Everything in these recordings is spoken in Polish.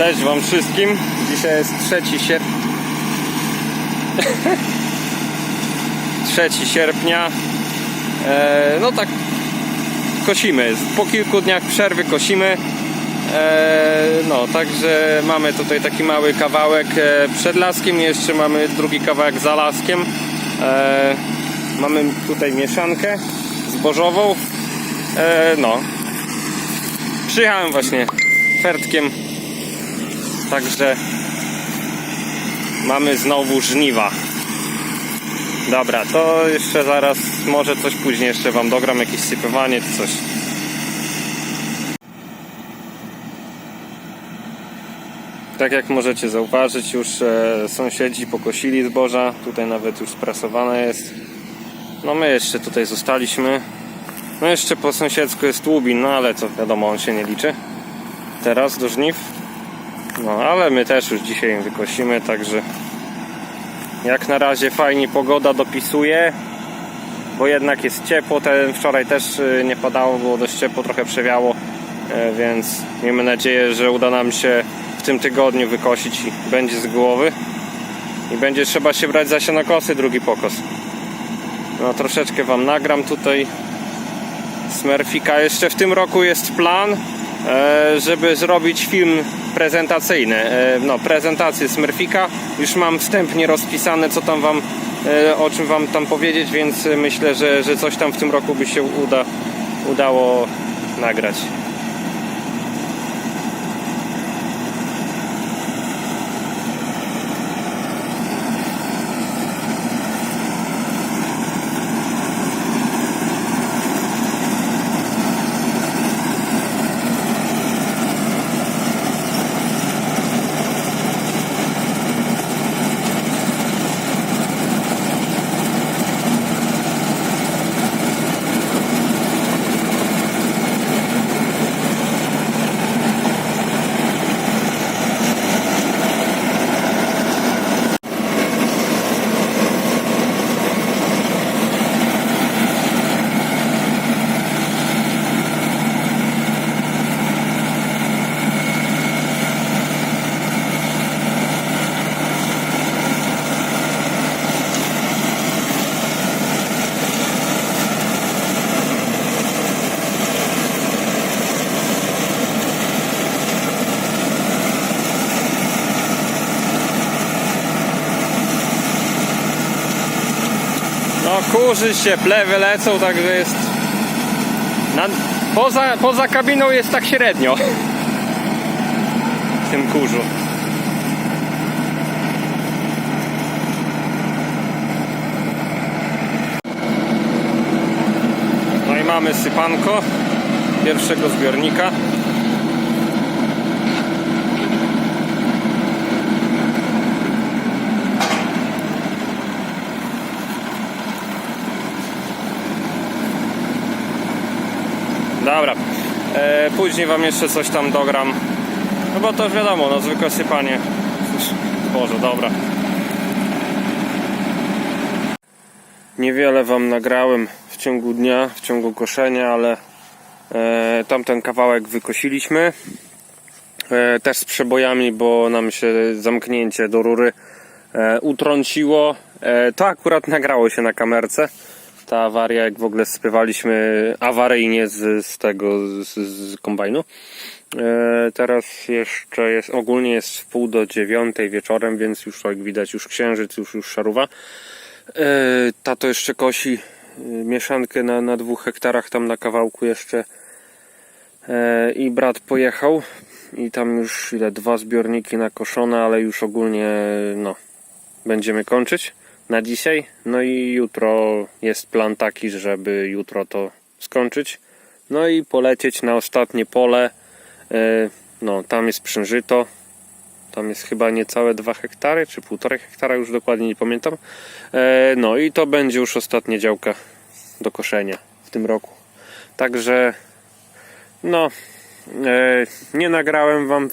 Cześć Wam wszystkim. Dzisiaj jest 3 sierpnia. 3 sierpnia. E, no tak, kosimy. Po kilku dniach przerwy kosimy. E, no, także mamy tutaj taki mały kawałek e, przed laskiem. Jeszcze mamy drugi kawałek za laskiem. Mamy tutaj mieszankę zbożową. No, przyjechałem właśnie fertkiem Także mamy znowu żniwa. Dobra, to jeszcze zaraz, może coś później jeszcze Wam dogram, jakieś sypywanie czy coś. Tak jak możecie zauważyć, już e, sąsiedzi pokosili zboża. Tutaj nawet już sprasowane jest. No my jeszcze tutaj zostaliśmy. No jeszcze po sąsiedzku jest Łubin, no ale to wiadomo, on się nie liczy. Teraz do żniw. No, ale my też już dzisiaj wykosimy, także jak na razie fajnie pogoda dopisuje, bo jednak jest ciepło. Ten wczoraj też y, nie padało, było dość ciepło, trochę przewiało, e, więc miejmy nadzieję, że uda nam się w tym tygodniu wykosić i będzie z głowy. I będzie trzeba się brać za sianokosy, drugi pokos. No troszeczkę Wam nagram tutaj Smurfika. Jeszcze w tym roku jest plan, e, żeby zrobić film prezentacyjny. E, No, prezentację Smurfika. Już mam wstępnie rozpisane, co tam wam, e, o czym wam tam powiedzieć, więc myślę, że, że coś tam w tym roku by się uda, udało nagrać. Kurzy się, plewy lecą, także jest... Na, poza, poza kabiną jest tak średnio. W tym kurzu. No i mamy sypanko pierwszego zbiornika. Dobra. E, później wam jeszcze coś tam dogram. No bo to wiadomo, no zwykłe sypanie. Boże, dobra. Niewiele wam nagrałem w ciągu dnia, w ciągu koszenia, ale e, tamten kawałek wykosiliśmy. E, też z przebojami, bo nam się zamknięcie do rury e, utrąciło. E, to akurat nagrało się na kamerce ta awaria, jak w ogóle spywaliśmy awaryjnie z, z tego, z, z kombajnu. E, teraz jeszcze jest, ogólnie jest w pół do dziewiątej wieczorem, więc już jak widać, już księżyc, już, już szaruwa. E, tato jeszcze kosi e, mieszankę na, na dwóch hektarach, tam na kawałku jeszcze. E, I brat pojechał i tam już ile, dwa zbiorniki nakoszone, ale już ogólnie, no, będziemy kończyć na dzisiaj. No i jutro jest plan taki, żeby jutro to skończyć. No i polecieć na ostatnie pole. E, No, tam jest przężyto. Tam jest chyba niecałe 2 hektary, czy 1,5 hektara, już dokładnie nie pamiętam. E, No i to będzie już ostatnia działka do koszenia w tym roku. Także, no, e, nie nagrałem wam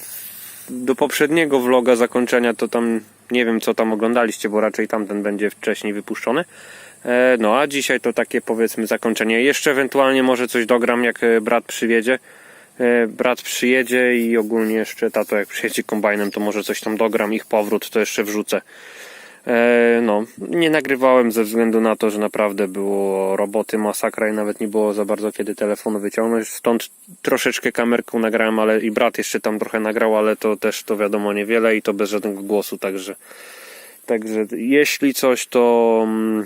do poprzedniego vloga zakończenia, to tam nie wiem co tam oglądaliście, bo raczej tamten będzie wcześniej wypuszczony. E, No a dzisiaj to takie powiedzmy zakończenie. Jeszcze ewentualnie może coś dogram jak e, brat przywiedzie. e, brat przyjedzie i ogólnie jeszcze tato jak przyjedzie kombajnem, to może coś tam dogram, ich powrót to jeszcze wrzucę. E, no, nie nagrywałem ze względu na to, że naprawdę było roboty masakra i nawet nie było za bardzo kiedy telefonu wyciągnąć. Stąd troszeczkę kamerką nagrałem, ale i brat jeszcze tam trochę nagrał, ale to też to wiadomo niewiele i to bez żadnego głosu, także także jeśli coś to mm,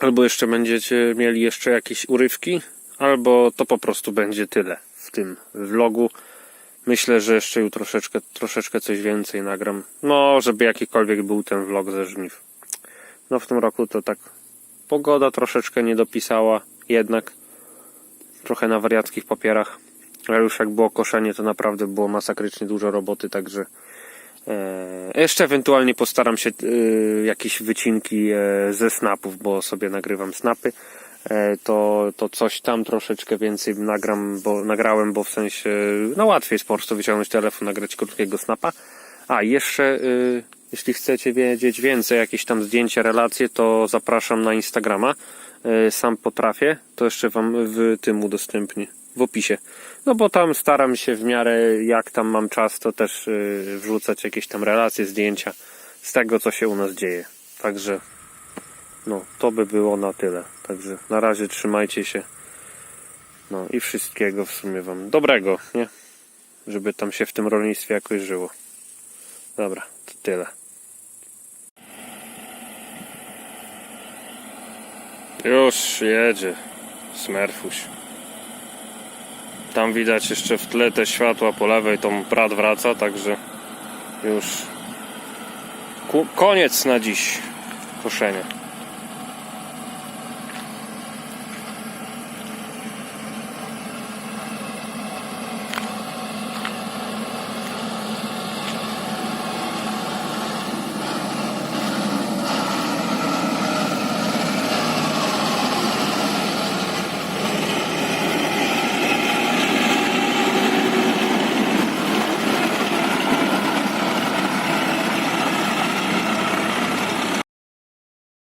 albo jeszcze będziecie mieli jeszcze jakieś urywki, albo to po prostu będzie tyle w tym vlogu. Myślę, że jeszcze już troszeczkę, troszeczkę coś więcej nagram. No, żeby jakikolwiek był ten vlog ze żniw. No w tym roku to tak pogoda troszeczkę nie dopisała jednak. Trochę na wariackich papierach. Ale już jak było koszenie, to naprawdę było masakrycznie dużo roboty, także e, jeszcze ewentualnie postaram się e, jakieś wycinki e, ze snapów, bo sobie nagrywam snapy. E, to, to coś tam troszeczkę więcej nagram, bo nagrałem, bo w sensie no łatwiej jest po prostu wyciągnąć telefon, nagrać krótkiego snapa. A jeszcze y, jeśli chcecie wiedzieć więcej, jakieś tam zdjęcia, relacje, to zapraszam na Instagrama. Y, sam potrafię, to jeszcze wam w tym udostępnię, w opisie. No bo tam staram się w miarę jak tam mam czas, to też y, wrzucać jakieś tam relacje, zdjęcia z tego, co się u nas dzieje. Także no, to by było na tyle. Także na razie trzymajcie się. No i wszystkiego w sumie wam dobrego, nie? Żeby tam się w tym rolnictwie jakoś żyło. Dobra, to tyle. Już jedzie Smerfuś. Tam widać jeszcze w tle te światła po lewej, to brat wraca, także już koniec na dziś koszenia.